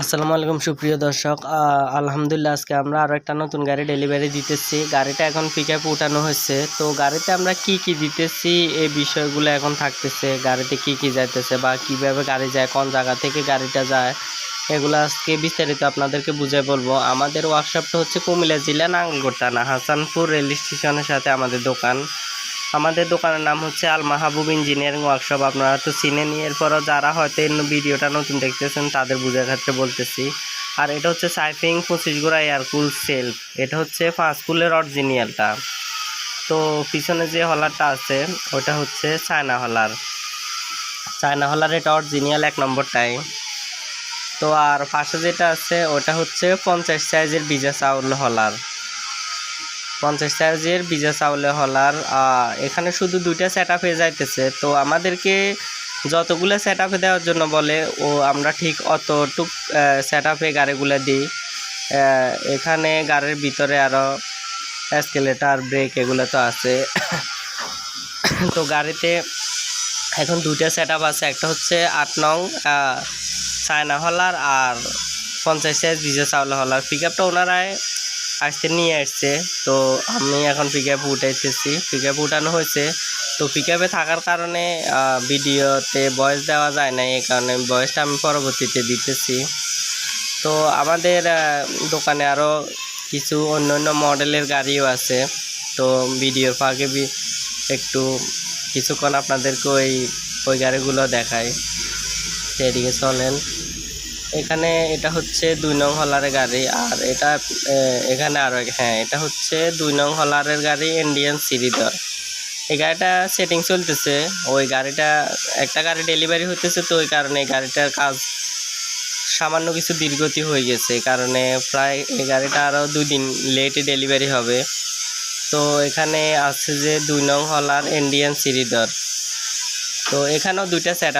আসসালামু আলাইকুম, সুপ্রিয় দর্শক। আলহামদুলিল্লাহ, আজকে আমরা আরও একটা নতুন গাড়ি ডেলিভারি দিতেছি। গাড়িটা এখন পিক আপ উঠানো হয়েছে। তো গাড়িতে আমরা কি কি দিতেছি, এই বিষয়গুলো এখন থাকতেছে। গাড়িতে কি কি যাইতেছে বা কীভাবে গাড়ি যায়, কোন জায়গা থেকে গাড়িটা যায়, এগুলো আজকে বিস্তারিত আপনাদেরকে বুঝে বলব। আমাদের ওয়ার্কশপটা হচ্ছে কুমিল্লা জেলা নাঙ্গলকোট থানা, হাসানপুর রেল স্টেশনের সাথে আমাদের দোকান। আমাদের দোকানের নাম হচ্ছে আল মাহবুব ইঞ্জিনিয়ারিং ওয়ার্কশপ। আপনারা তো চিনেনি, এরপরও যারা হয়তো এই ভিডিওটা নতুন দেখতেছেন, তাদের বোঝার ক্ষেত্রে বলতেছি। আর এটা হচ্ছে সাইফিং পঁচিশ গোড়া এয়ারকুল সেলফ এটা হচ্ছে পাঁচ কুলের অরিজিনিয়ালটা তো পিছনে যে হলারটা আছে, ওটা হচ্ছে চায়না হলার। চায়না হলার এটা অরিজিনিয়াল এক নম্বরটাই। তো আর পাশে যেটা আছে, ওটা হচ্ছে পঞ্চাশ সাইজের বিজা চাউল হলার। পঞ্চাশ সাইজের বিজা চাউলে হলার এখানে শুধু দুইটা সেট আপ হয়ে যাইতেছে। তো আমাদেরকে যতগুলো সেট আপে দেওয়ার জন্য বলে, ও, আমরা ঠিক অতটুক সেট আপে গাড়িগুলো দিই। এখানে গাড়ির ভিতরে আরও এসকেলেটার ব্রেক এগুলো তো আছে। তো গাড়িতে এখন দুইটা সেট আছে, একটা হচ্ছে আট নং চায়না হলার আর পঞ্চাশ সাইজ বিজে চাউল হলার। পিক আপটা ওনারাই আসতে নিয়ে আসছে। তো আমি এখন পিক আপ উঠাইতেছি। পিক আপ উঠানো হয়েছে। তো পিক আপে থাকার কারণে ভিডিওতে ভয়েস দেওয়া যায় না এই কারণে ভয়েসটা আমি পরবর্তীতে দিতেছি। তো আমাদের দোকানে আরও কিছু অন্য অন্য মডেলের গাড়িও আছে। তো ভিডিওর ফাঁকে একটু কিছুক্ষণ আপনাদেরকে ওই ওই গাড়িগুলো দেখায় সেদিকে চলেন। এখানে এটা হচ্ছে দুই নং হলারের গাড়ি, আর এটা এখানে আরও হ্যাঁ এটা হচ্ছে দুই নং হলারের গাড়ি ইন্ডিয়ান সিরিডর এই গাড়িটা সেটিং চলতেছে, ওই গাড়িটা, একটা গাড়ি ডেলিভারি হতেছে তো, ওই কারণে এই গাড়িটার কাজ সামান্য কিছু দীর্ঘতি হয়ে গেছে কারণে প্রায় এই গাড়িটা আরও দুই দিন লেটে ডেলিভারি হবে। তো এখানে আছে যে দুই নং হলার ইন্ডিয়ান সিরিডর তো এখানেও দুইটা সেট